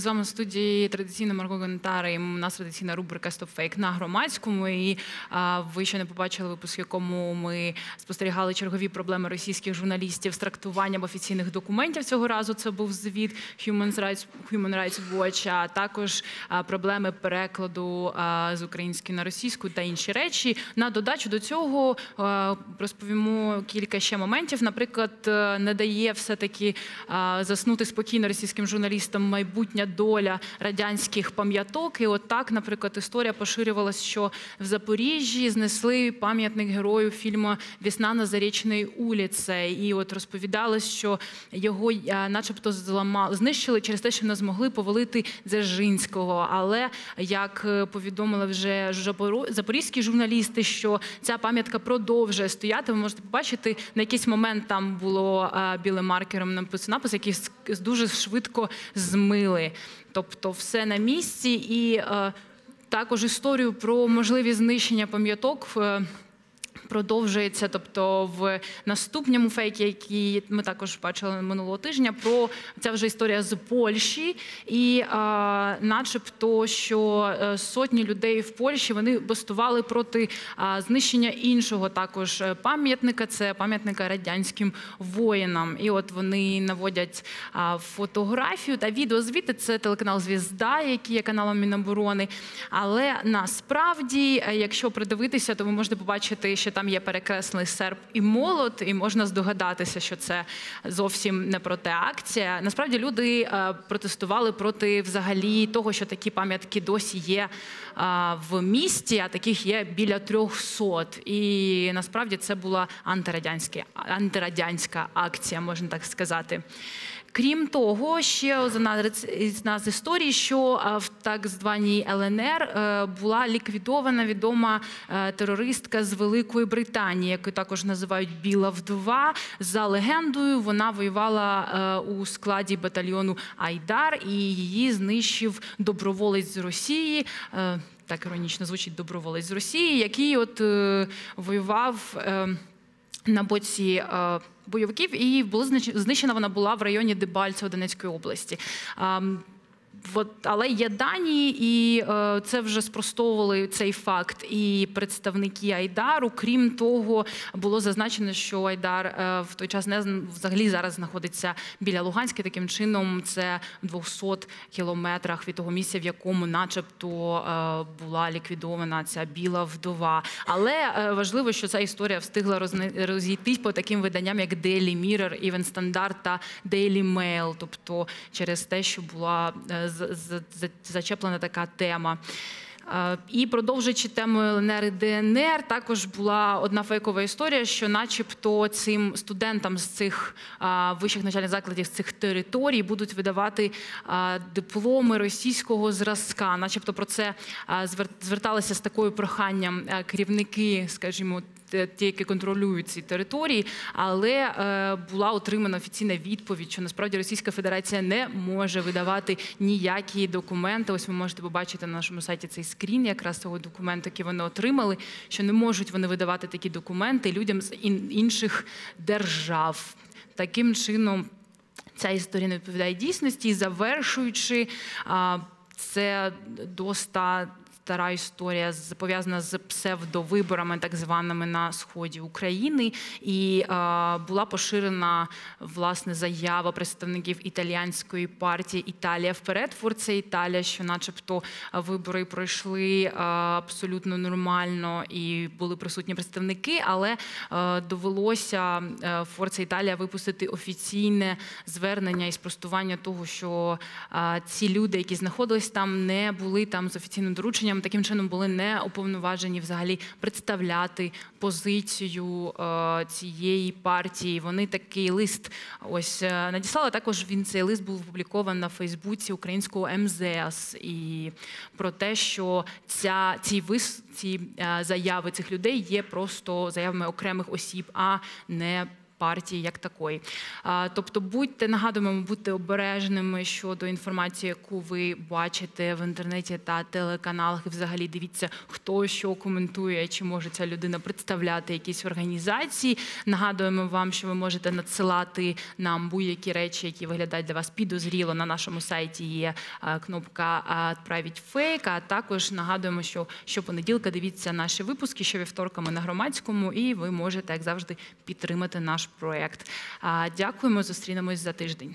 з вами в студії традиційна Марго Гонтара, і у нас традиційна рубрика «Стопфейк» на громадському. І а, ви ще не побачили випуск, в якому ми спостерігали чергові проблеми російських журналістів з трактуванням офіційних документів. Цього разу це був звіт Human Rights, Watch, а також а, проблеми перекладу а, з української на російську та інші речі. На додачу до цього розповімо кілька ще моментів. Наприклад, е, не дає все таки заснути спокійно російським журналістам доля радянських пам'яток. І от так, наприклад, історія поширювалася, що в Запоріжжі знесли пам'ятник герою фільму Вісна на Зарічній уліце. І от розповідалось, що його, начебто, зламали, знищили через те, що не змогли повалити Дзержинського. Але як е, повідомили вже запорізькі журналісти, що ця пам'ятка продовжує стояти, ви можете побачити на якийсь момент там було білим маркером напис, який дуже швидко змили. Тобто, все на місці, і е, також історію про можливі знищення пам'яток. Е, продовжується. Тобто, в наступному фейкі, який ми також бачили минулого тижня, про ця вже історія з Польщі, і а, начебто, що е, сотні людей в Польщі вони бастували проти а, знищення іншого також пам'ятника. Це пам'ятника радянським воїнам. І от вони наводять а, фотографію та відео звідти. Це телеканал Звізда, який є каналом Міноборони. Але насправді, е, якщо придивитися, то ви можете побачити, що там є перекреслений серп і молот, і можна здогадатися, що це зовсім не проти акція. Насправді люди е, протестували проти взагалі того, що такі пам'ятки досі є е, в місті, а таких є біля 300. І насправді це була антирадянська акція, можна так сказати. Крім того, ще одна з історій, що в так званій ЛНР е, була ліквідована відома е, терористка з Великої Британії, яку також називають Біла Вдова. За легендою вона воювала е, у складі батальйону Айдар і її знищив доброволець з Росії. Так іронічно звучить доброволець з Росії, який от воював на боці бойовиків, і була знищена вона була в районі Дебальцево Донецької області. Але є дані, і е, це вже спростовували цей факт і представники Айдару. Крім того, було зазначено, що Айдар е, в той час не взагалі зараз знаходиться біля Луганська. Таким чином, це в 200 кілометрах від того місця, в якому, начебто, е, була ліквідована ця біла вдова. Але важливо, що ця історія встигла розійтись по таким виданням, як Daily Mirror, Even Standard та Daily Mail. тобто через те, що була зачеплена така тема. І продовжуючи тему ЛНР і ДНР, також була одна фейкова історія, що, начебто, цим студентам з цих вищих навчальних закладів з цих територій будуть видавати дипломи російського зразка, начебто про це зверталися з такою проханням керівники, скажімо, ті, які контролюють ці території, але е, була отримана офіційна відповідь, що насправді Російська Федерація не може видавати ніякі документи. Ось ви можете побачити на нашому сайті цей скрін, якраз цього документу, який вони отримали, що не можуть вони видавати такі документи людям з інших держав. Таким чином ця історія не відповідає дійсності, завершуючи. Це доста стара історія пов'язана з псевдовиборами, так званими на сході України, і е, була поширена власне заява представників італіянської партії Італія вперед. Форця Італія, що, начебто, вибори пройшли е, абсолютно нормально і були присутні представники, але е, довелося е, Форця Італія випустити офіційне звернення і спростування того, що е, ці люди, які знаходились там, не були там з офіційним дорученням рішенням таким чином були не уповноважені взагалі представляти позицію е, цієї партії. Вони такий лист ось е, надіслали. Також він цей лист був опублікований на Фейсбуці українського МЗС і про те, що ця ці вис ці е, заяви цих людей є просто заявами окремих осіб, а не партії як такої. Тобто, будьте нагадуємо, будьте обережними щодо інформації, яку ви бачите в інтернеті та телеканалах. І взагалі дивіться, хто що коментує, чи може ця людина представляти якісь організації. Нагадуємо вам, що ви можете надсилати нам будь-які речі, які виглядають для вас підозріло. На нашому сайті є е, кнопка «Отправить фейк», а також нагадуємо, що щопонеділка дивіться наші випуски, що вівторками на громадському, і ви можете, як завжди, підтримати наш проект. А, Дякуємо, зустрінемось за тиждень.